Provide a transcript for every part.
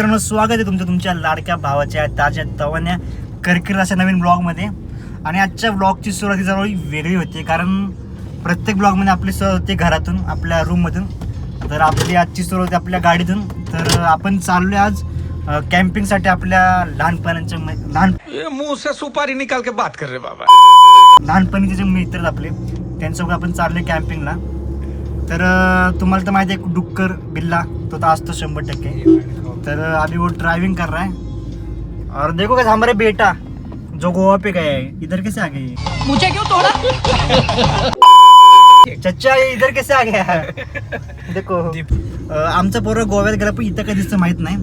मित्रांनो स्वागत आहे तुमचं तुमच्या लाडक्या भावाच्या ताज्या तवान्या करकीर अशा नवीन ब्लॉगमध्ये. आणि आजच्या ब्लॉगची सुरुवाती जरा वेगळी होती कारण प्रत्येक ब्लॉगमध्ये आपली सुरुवात होते घरातून आपल्या रूममधून तर आपली आजची सुरुवात होती आपल्या गाडीतून. तर आपण चाललोय आज कॅम्पिंगसाठी आपल्या लहानपणाच्या लहान सुपारी निकाल के बात कर रहे बाबा. लहानपणीचे जे मित्र आहेत आपले त्यांच्यासोबत आपण चाललोय कॅम्पिंगला तर तुम्हाला तर माहिती आहे डुक्कर बिल्ला तो तर असतो शंभर टक्के. तर अभी वो ड्राइविंग कर रहा है। और देखो कैसे हमारे बेटा जो गोवा पे गया है इधर कैसे आ गए मुझे क्यों तोड़ा? चच्चा ये इधर कैसे आ गया? है देखो आमचा पोरं गोव्यात गेला पण इथं कधीच माहीत नाही.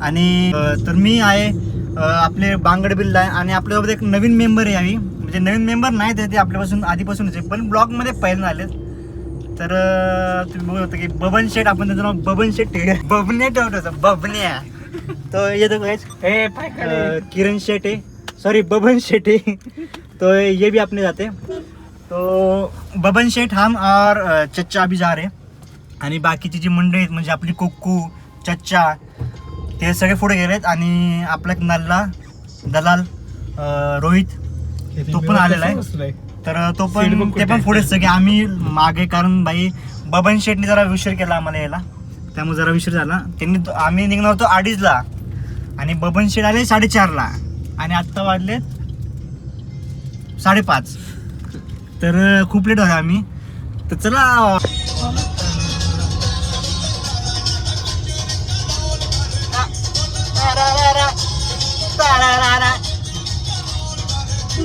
आणि तर मी आहे आपले बांगड बिल्ला आहे आणि आपल्यासोबत एक नवीन मेंबर आहे आम्ही. म्हणजे नवीन मेंबर नाही ते ते आपल्यापासून आधीपासूनच आहे. पण ब्लॉगमध्ये पहिल्यांदा आलेत. तर तुम्ही बघू शकता की बबन शेठ आपण त्याचं नाव बबन शेठ ठेवलं बबने ठेवतो बबन्या. तो येतो अं, किरण शेठ आहे. सॉरी बबन शेठ आहे. तो ये भी अपने जाते. तो बबन शेठ हम और चच्चा अभी जा रहे आणि बाकीची जी मंडळी आहेत म्हणजे आपली कुक्कू चच्चा ते सगळे पुढे गेलेत आणि आपला एक नल्ला दलाल रोहित तो पण आलेला आहे. तर तो पण ते पण पुढेच सगळे. आम्ही मागे कारण बाई बबन शेटने जरा उशीर केला आम्हाला यायला. त्यामुळे जरा उशीर झाला. त्यांनी आम्ही निघणार होतो अडीचला. आणि बबन शेट आले साडेचारला. आणि आत्ता वाजले साडेपाच. तर खूप लेट झाला आम्ही. तर चला.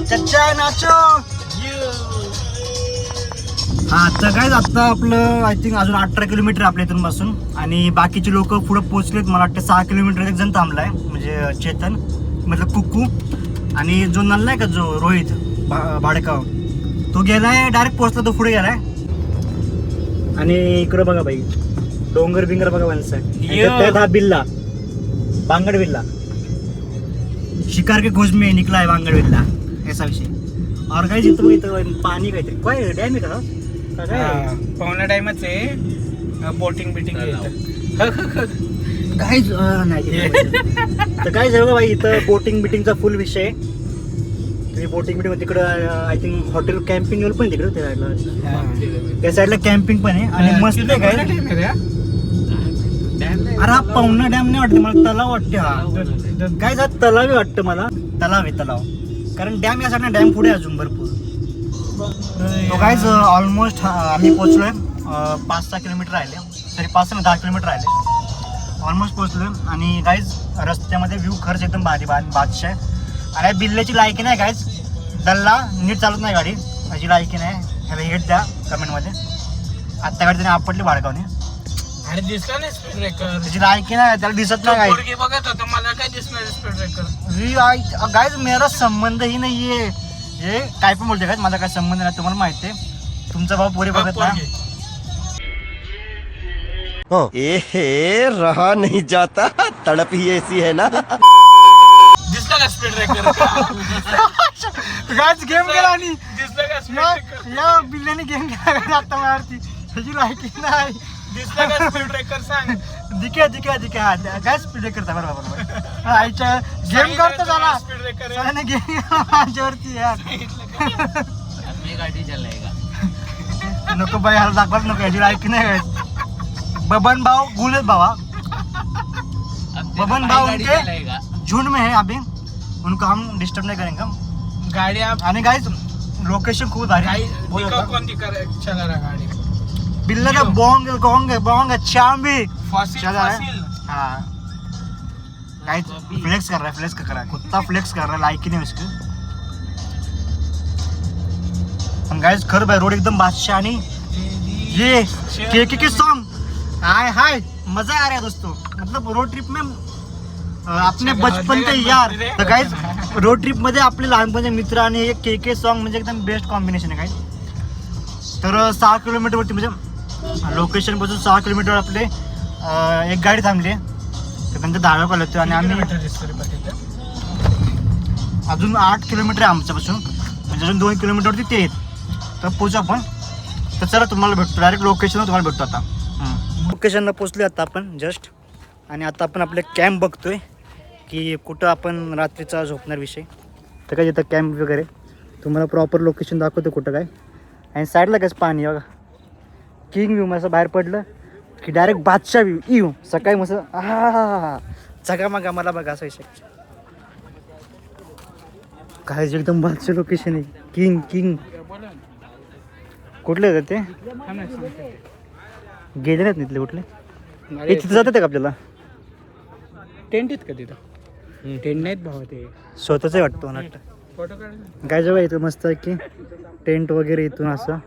चच्चा नाचो. हा तर काय आता आपलं आय थिंक अजून अठरा किलोमीटर आपल्या इथून पासून आणि बाकीचे लोक पुढे पोहोचलेत मला वाटतं सहा किलोमीटर एक जण थांबलाय म्हणजे चेतन मतलब कुक्कू आणि जो नल्ला आहे का जो रोहित भा- भाडकाव तो गेलाय डायरेक्ट पोहोचला तो पुढे गेलाय. आणि इकडं बघा बाई डोंगर बिंगर बघा माणसं हा बिल्ला बांगड बिल्ला. शिकार के खोज में निकला है बांगड बिल्ला ऐसा विषय. काय जिथं इथं पाणी काहीतरी. काय डॅम आहे का काय? पाहुण्या टाइमच आहे. बोटिंग बिटिंग काय नाही तर काय झालं बाई इथं बोटिंग बिटिंगचा फुल विषय. आहे. तुम्ही बोटिंग बिटिंग तिकडं आय थिंक हॉटेल कॅम्पिंग पण तिकडं त्या साईडला त्या साईडला कॅम्पिंग पण आहे. आणि मस्त आहे काय? अरे हा पाहुणा डॅम नाही वाटतं मला तलाव वाटते हा. काय झालं? तलाव वाटतं मला. तलाव आहे तलाव. कारण डॅम या साईडला डॅम पुढे अजून भरपूर. तो कायच ऑलमोस्ट आम्ही पोचलोय पाच सहा किलोमीटर राहिले. तरी पाच सहा दहा किलोमीटर राहिले. ऑलमोस्ट पोचलोय आणि गाईज रस्त्यामध्ये व्ह्यू खर्च एकदम भारी बा बादशाह आहे. आणि बिल्ल्याची लायकी नाही गाईज दल्ला नीट चालत नाही गाडी. त्याची लायकी नाही. ह्याला हेट द्या कमेंटमध्ये आत्ता गाडी त्याने आपटली भाडकावने अरे दिसला नाही स्पीड ब्रेकर त्याची लायकी नाही त्याला दिसत नाही बघत होतो मला काय दिसणार स्पीड ब्रेकर गाईज मेरा संबंध ही नाहीये. हे काय पण बोलते काय माझा काय संबंध नाही तुम्हाला माहिती आहे. तुमचा भाऊ पोरी बघत ना. एहे रहा नहीं जाता. तड़प ही ऐसी है ना. दिसला का स्पीड ब्रेकर गाईज गेम केला आणि दिसला का स्पीड या ब्रेकर या बिल्ल्याने गेम आता मारती त्याची लायकी नाही. दिसला का स्पीड ब्रेकर सांग? दिके दिके दिके. हा काय स्पीड करता बरोबर बरोबर आईच्या गेम करतो झाला स्पीड ब्रेकर सगळ्यांना गेम माझ्यावरती यार मैं गाड़ी चलाएगा नको बाई ह्याला दाखवत नको याची लायकी नाही. बबन भाव गुलेत भावा. अब बबन भाव गाड़ी उनके चलाएगा झुंड में है अभी. उनको हम डिस्टर्ब नहीं करेंगे गाडी आप आणि गाईज लोकेशन खूप भारी. कोणती कर- चला रहा गाडी. बिल्ला का बोंग गोंग बोंग चांबी फॉसिल चला है. फॉसिल हाँ गाइस फ्लेक्स कर रहा है फ्लेक्स कर रहा है कुत्ता फ्लेक्स कर रहा है लाइक ही नहीं उसके. हम गाइस खर भाई रोड एकदम बादशाह आणि ये केके के सॉन्ग हाय हाय. मजा आ रहा है दोस्तों. मतलब रोड ट्रिप में अ, अपने बचपन के यार. तर गाइस रोड ट्रिपमध्ये आपले लहानपणचे मित्र आणि एक के के सॉन्ग म्हणजे एकदम बेस्ट कॉम्बिनेशन आहे गाइस तर सहा किलोमीटर वरती म्हणजे लोकेशनपासून सहा किलोमीटर आपले अ, एक गाडी थांबली. तर त्यांचं दहाव्या कॉल होतो आणि आम्ही. अजून आठ किलोमीटर आहे आमच्यापासून. म्हणजे अजून दोन किलोमीटरवरती ते आहेत. तर पोचू आपण. तर चला तुम्हाला भेटतो. डायरेक्ट लोकेशनवर तुम्हाला भेटतो आता. लोकेशनला पोचलो आता आपण जस्ट आणि आता आपण आपले कॅम्प बघतोय की कुठं आपण रात्रीचा झोपणार विषय. तर काय इथं कॅम्प वगैरे. तुम्हाला प्रॉपर लोकेशन दाखवतो कुठं काय. आणि साईडला कसं पाणी आहे बघा. किंग व्ह्यू असं बाहेर पडलं की डायरेक्ट बादशाह व्ह्यू येऊ. सकाळी मस्त हा चगा मगा मला बघा असं विषय. काय जे एकदम बादशाह लोकेशन आहे. King king. कुठले होते ते? गेले नाहीत इथले कुठले? हे तिथे जातात का आपल्याला? टेंट आहेत का तिथं? टेंट नाहीत भावा ते. स्वतःच वाटतं मला वाटतं. फोटो काय जेव्हा इथं मस्त आहे की टेंट वगैरे इथून असं?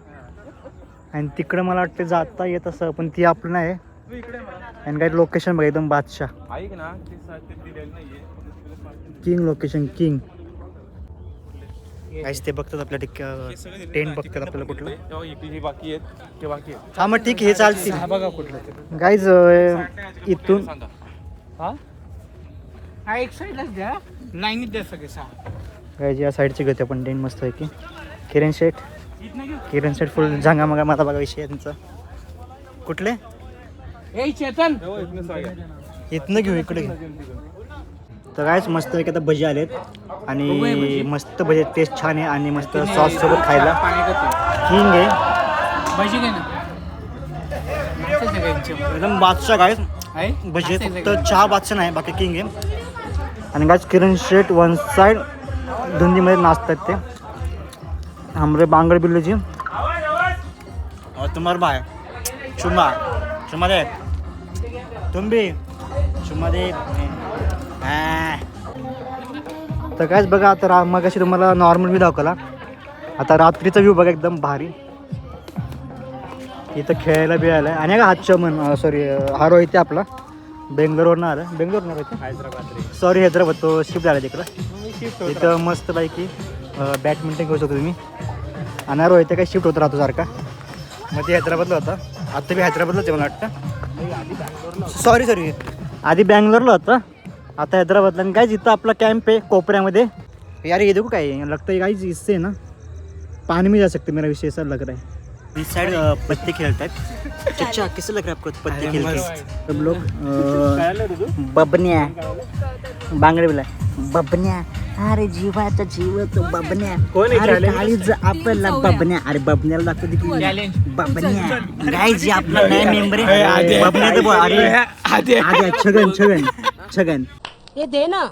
आणि तिकडं मला वाटतं जाता येत असं पण ती आपलं नाही. आणि काय लोकेशन बघा एकदम बादशाह. ऐक ना किंग लोकेशन किंग काहीच ते बघतात आपल्या ठिक टेंट बघतात आपल्याला कुठलं. बाकी आहेत ते बाकी आहेत. हा मग ठीक आहे हे चालतील. हा बघा कुठलं गाईज इथून हा? हा एक साईडलाच द्या. लाईनीत द्या सगळे सहा. गाईज या साईडची गती आपण टेंट मस्त आहे की. किरण शेठ. किरण शेठ फुल झांगा मगा मला बघा विषय त्यांचा. कुठले? ए चेतन! इथनं घेऊ इकडे घेऊ तर कायच मस्त पैकी आता भजी आलेत. आणि मस्त भजी टेस्ट छान आहे आणि मस्त सॉस सोबत खायला. किंग आहे. भजी? एकदम बादशाह गायच? भजी फक्त? चहा बादशाह नाही बाकी किंग आहे. आणि गायच किरण शेट वन साईड धुंदीमध्ये नाचतात ते. हमरे बांगड बिल्लूजी और तुम्हारा भाई चुम्मा चुम्मा दे तुम भी चुम्मा दे हा. तर कायच बघा आता रा मग तुम्हाला नॉर्मल व्ह्यू दाखवला. आता रात्रीचा व्ह्यू बघा एकदम भारी. इथं खेळायला बिळायला. आणि का हातचमन सॉरी हा रोहित आहे आपला. बेंगलोरवरनं आला. बेंगलोरनं रोहित हैदराबाद सॉरी हैदराबाद. तो शिफ्ट झाला तिकडं. इथं मस्त पैकी बॅडमिंटन खेळू शकतो तुम्ही. आणि हा रोहित काय शिफ्ट होत राहतो सारखा. मग ते हैदराबादला होता. आता बी हैदराबादलाच आहे मला वाटतं. सॉरी सॉरी आधी बँगलोरला होता. आता हैदराबादला. आणि काय जिथं आपला कॅम्प आहे कोपऱ्यामध्ये. यार ये देखो काय है? लगता है गाइस इससे ना पानी में जा सकते मेरा विषय ऐसा लग रहा है. इस साइड पत्ते खेलता है. चचा कैसे लग रहा है आपको पत्ते खेल के? सब लोग बबन्या. बांगडे बिला बबन्या. अरे जीवाचा जीव तो बबन्या. कोण आहे अरे challenge? काळीज आपला बबन्या. अरे बबन्याला दाखवते की Challenge. बबन्या. गाय जी आपला नया मेंबर. आहे. बबन्या तर बोल, अरे छगन छगन छगन. ये दे ना.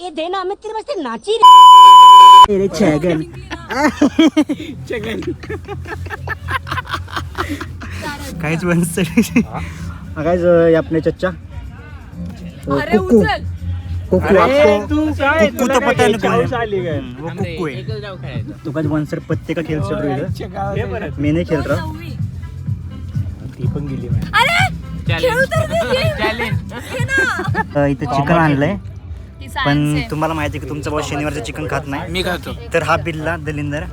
ये दे ना मैं तेरे वास्ते नाची रही अरे छगन. काहीच बनस काहीच अपने चच्चा. कुकू. कुकू आपको. कुकू तो पता नहीं कौन है हम्म, वो कुकू है एकच डाव खेळायचा. तो काय वन साइड पत्ते का खेल चल रही है मैं नहीं खेल रहा ती पण गेली चॅलेंज अ, इथे चिकन आणलंय. पण तुम्हाला माहिती आहे की तुमचा भाऊ शनिवारचं चिकन खात नाही. मी खातो. तर हा बिल्ला दलिंदर.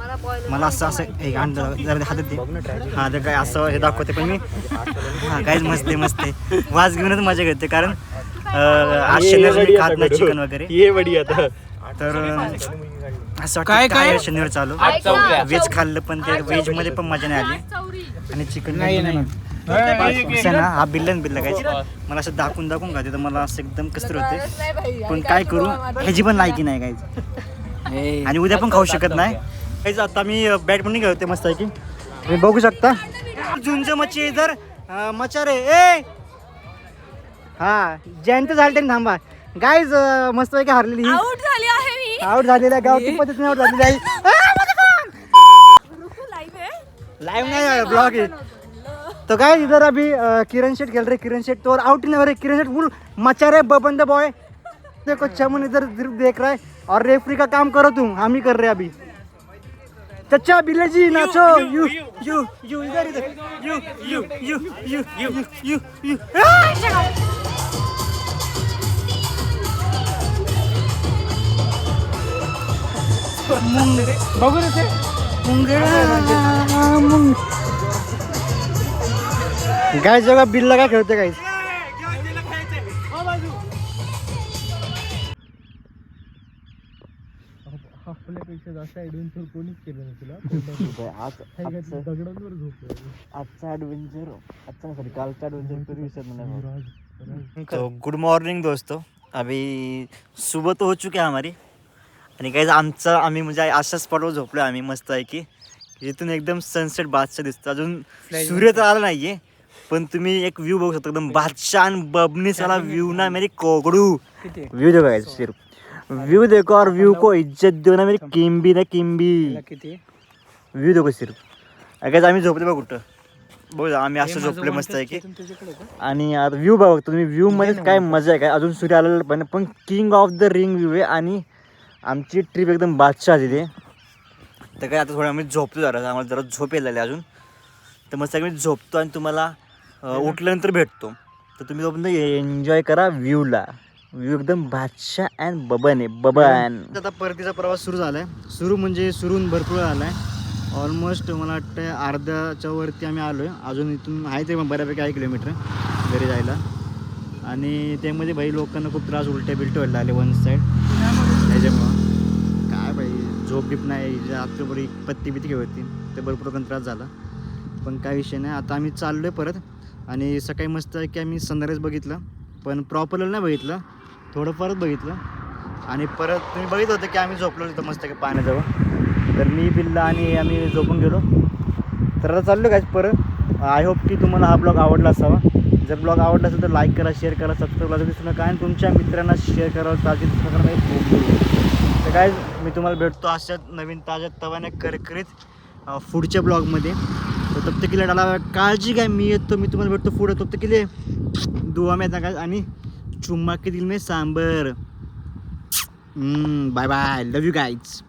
मला असं असं एक आणलं जरा हातात दे. हा तर काय असं हे दाखवते पण मी हा काहीच मस्त मस्त. आहे वाज घेऊनच मजा घेते कारण आज शनिवार मी खात नाही चिकन वगैरे. ये बडी आता. तर असं काय, वाटतं काय? शनिवार चालू. व्हेज खाल्लं पण ते व्हेजमध्ये पण मजा नाही आली. आणि चिकन नाही, ना हा बिल्लन बिल्ला काय मला असं दाखवून दाखवून खाते तर मला असं एकदम कसर होते पण काय करू ह्याची पण लायकी नाही काय आणि उद्या पण खाऊ शकत नाही. काहीच आता मी बॅडमिंटन खेळते मस्त आहे की तुम्ही बघू शकता. झुंज मच्छी इधर अं, मच्छा रे ए! हा जयंत झालते थांबा. गाईज मस्त पैकी हारलेली ही. आउट झाली आहे मी. आउट गावठी पद्धतीने आउट झालेली आहे. लाईव्ह आहे? नहीं ब्लॉग है तो गाइस इधर अभी अ, किरण शेट खेल रहे किरण शेट तो और आउट नहीं हो रहे किरण शेट फुल मचा रहे बबंद बॉय देखो चमन इधर देख रहा है और रेफरी का काम करो तुम हम ही कर रहे हैं अभी। चचा बिल्ले जी नाचो यू यू यू इधर इधर you you you you you you यू बघू रे ते गाइस जगह बिल लगा खेलते गाइस आपल्यापेक्षा जास्त ऍडव्हेंचर कोणीच केलं नाही तुला दगडांवर झोपलो आजचा ॲडव्हेंचर आजचा सॉरी कालचा ॲडव्हेंचर विसरलो नाही तो गुड मॉर्निंग दोस्तों. अभी सुबह तो हो चुकी है हमारी. आणि काही आमचा आम्ही म्हणजे अशा स्पॉटवर झोपलो आम्ही मस्त आहे की जिथून एकदम सनसेट बादशाह दिसतो. अजून सूर्य तर आला नाहीये. पण तुम्ही एक व्ह्यू बघू शकता एकदम बादशाह आणि बबनीस वाला व्ह्यू ना मेरी कोगड़ू. किती? व्यू देखो सिर्फ? व्यू देखो और व्यू को इज्जत दो ना मेरी किंबी ना किंबी. किती? व्यू देखो सिर्फ? अगेच आम्ही झोपले बघ कुठं. बघू आम्ही असं झोपले मस्त आहे की आणि आता व्ह्यू बघा तुम्ही. व्ह्यू मध्ये काय मजा आहे काय? अजून सूर्य आलेला पण पण king of the ring view आहे आणि आमची ट्रिप एकदम बादशाह तिथे. तर काय आता थोडं आम्ही झोपतो जरा. आम्हाला जरा झोप यायला अजून. तर मस्त आम्ही झोपतो आणि तुम्हाला अं, उठल्यानंतर भेटतो. तर तुम्ही तोपर्यंत एन्जॉय करा व्ह्यूला. व्ह्यू एकदम बादशाह अँड बबन आहे बबन. आता परतीचा प्रवास सुरू झाला आहे सुरू म्हणजे सुरून भरपूर झाला आहे ऑलमोस्ट मला वाटतं अर्ध्याच्या वरती आम्ही आलो आहे अजून इथून आहे ते बऱ्यापैकी आहे किलोमीटर घरी जायला. आणि त्यामध्ये भाई लोकांना खूप त्रास उलट्या बिलट्या व्हायला आले वन साईड त्याच्यामुळं. काय भाई झोप बिप नाही. रात्रभर पत्ती बित्ती होती ते भरपूर लोकांना त्रास झाला. पण काय विषय नाही. आता आम्ही चाललो आहे परत आणि सकाळी मस्त आहे की आम्ही सनराईज बघितलं. पण प्रॉपरला नाही बघितलं. थोडं परत बघितलं. आणि परत तुम्ही बघितलं होतं की आम्ही झोपलो होतो मस्त की पाण्याजवळ. तर मी बिल्ला आणि आम्ही झोपून गेलो. तर आता चाललो काय परत. आय होप की तुम्हाला हा ब्लॉग आवडला असावा. जर ब्लॉग आवडला असेल तर लाईक करा शेअर करा सबस्क्राईब करा. दिसू नका आणि तुमच्या मित्रांना शेअर करावं ताजी दिसू नका तर काय मी तुम्हाला भेटतो अशा नवीन ताज्या तवाने करकरीत पुढच्या ब्लॉगमध्ये तर तप्त तक डाला काळजी काय मी येतो मी तुम्हाला भेटतो पुढं. तप्त तक किले. दुवा मी काय आणि चुम्मा किती मी sambar. Bye bye love you guys